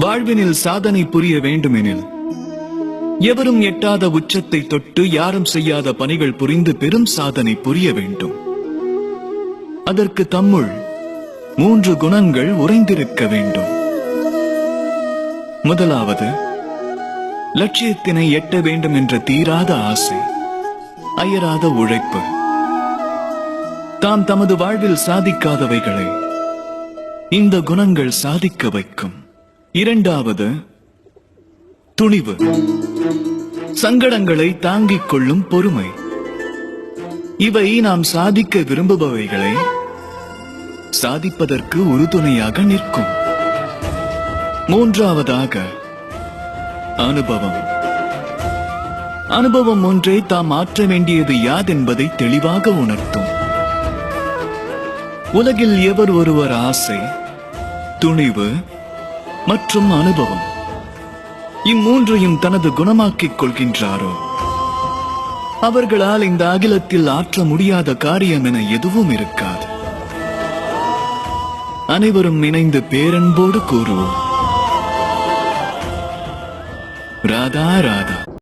வாழ்வினில் சாதனை புரிய வேண்டுமெனில். எவரும் எட்டாத உச்சத்தை தொட்டு யாரும் செய்யாத பணிகள் புரிந்து பெரும் சாதனை புரிய வேண்டும். அதற்கு தம்முள் மூன்று குணங்கள் உறைந்திருக்க வேண்டும். முதலாவது லட்சியத்தினை எட்ட வேண்டும் என்ற தீராத ஆசை அயராத உழைப்பு. தாம் தமது வாழ்வில் சாதிக்காதவைகளை இந்த குணங்கள் சாதிக்க வைக்கும். இரண்டாவது துணிவு. சங்கடங்களை தாங்கிக் கொள்ளும் பொறுமை. இவை நாம் சாதிக்க விரும்புபவைகளை சாதிப்பதற்கு உறுதுணையாக நிற்கும். மூன்றாவதாக அனுபவம். அனுபவம் ஒன்றே தாம் ஆற்ற வேண்டியது யாதென்பதை தெளிவாக உணர்த்தும். உலகில் எவர் ஒருவர் ஆசை துணிவு மற்றும் அனுபவம். இம்மூன்றையும் தனது குணமாக்கிக் கொள்கின்றாரோ? அவர்களால் இந்த அகிலத்தில் ஆற்ற முடியாத காரியம் என எதுவும் இருக்காது. அனைவரும் இணைந்து பேரன்போடு கூறுவோம். ராதா ராதா.